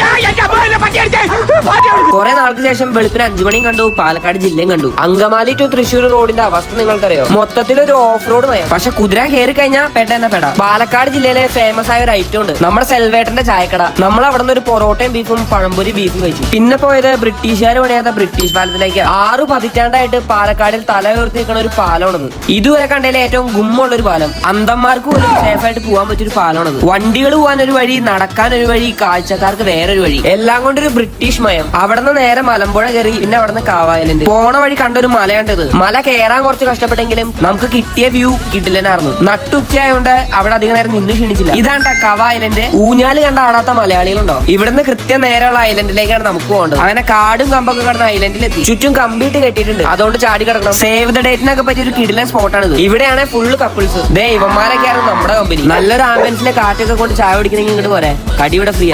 ay, ay! ¡Hay que paciente! കുറെ നാൾക്ക് ശേഷം വെളുപ്പിന് അഞ്ചുമണിയും കണ്ടു പാലക്കാട് ജില്ലയും കണ്ടു. അങ്കമാലി ടു തൃശ്ശൂർ റോഡിന്റെ അവസ്ഥ നിങ്ങൾക്കറിയോ? മൊത്തത്തിൽ ഒരു ഓഫ് റോഡ് നയം പക്ഷെ കുതിര കയറി കഴിഞ്ഞാൽ പെട്ട പെട്ടെന്ന പെട. പാലക്കാട് ജില്ലയിലെ ഫേമസ് ആയ ഒരു ഐറ്റം ഉണ്ട്. നമ്മുടെ സെൽവേട്ടന്റെ ചായക്കട. നമ്മൾ അവിടെ നിന്ന് ഒരു പൊറോട്ടയും ബീഫും പഴംപൊരി ബീഫും കഴിച്ചു. പിന്നെ പോയത് ബ്രിട്ടീഷുകാർ പണിയാത്ത ബ്രിട്ടീഷ് പാലത്തിലേക്ക്. ആറ് പതിറ്റാണ്ടായിട്ട് പാലക്കാടിൽ തല ഉയർത്തി ഒരു പാലമാണത് ഇതുവരെ കണ്ടതിലെ ഏറ്റവും ഗുമ്മുള്ള ഒരു പാലം. അന്തന്മാർക്ക് പോലും സേഫ് ആയിട്ട് പോകാൻ പറ്റിയ ഒരു പാലമാണത് വണ്ടികൾ പോകാൻ ഒരു വഴി നടക്കാൻ ഒരു വഴി കാഴ്ചക്കാർക്ക് വേറൊരു വഴി. എല്ലാം കൊണ്ടൊരു ബ്രിട്ടീഷ് മയം. അവിടെ നിന്ന് നേരെ മലമ്പുഴ കയറി പിന്നെ അവിടെ നിന്ന് കാവായലുണ്ട് പോണ വഴി കണ്ടൊരു മലയാണ്ടത് മല കയറാൻ കുറച്ച് കഷ്ടപ്പെട്ടെങ്കിലും നമുക്ക് കിട്ടിയ വ്യൂ കിട്ടില്ലെന്നായിരുന്നു. നട്ടുച്ചയായോണ്ട് അവിടെ അധികം നേരം നിന്ന് ക്ഷണിച്ചില്ല. ഇതാണ് കവായലിന്റെ ഊഞ്ഞാൽ കണ്ട ആടാത്ത മലയാളികളുണ്ടോ? ഇവിടുന്ന് കൃത്യം നേരെയുള്ള ഐലൻഡിലേക്കാണ് നമുക്ക് പോകേണ്ടത്. അങ്ങനെ കാടും കമ്പൊക്കെ കിടന്ന ഐലൻഡിലെത്തി. ചുറ്റും കമ്പിട്ട് കെട്ടിയിട്ടുണ്ട്. അതുകൊണ്ട് ചാടി കിടക്കണം. സേവ് ദ ഡേറ്റിനൊക്കെ പറ്റിയ ഒരു കിടിലൻ സ്പോട്ടാണ് ഇത് ഇവിടെയാണ് ഫുള്ള് കപ്പിൾസ്. ദേ ഇവന്മാരൊക്കെയാണ് നമ്മുടെ കമ്പനി നല്ലൊരു ആംബുലൻസിലെ കാറ്റൊക്കെ കൊണ്ട് ചായ കുടിക്കണമെങ്കിൽ ഇങ്ങോട്ട് പോരെ. കടി ഇവിടെ ഫ്രീ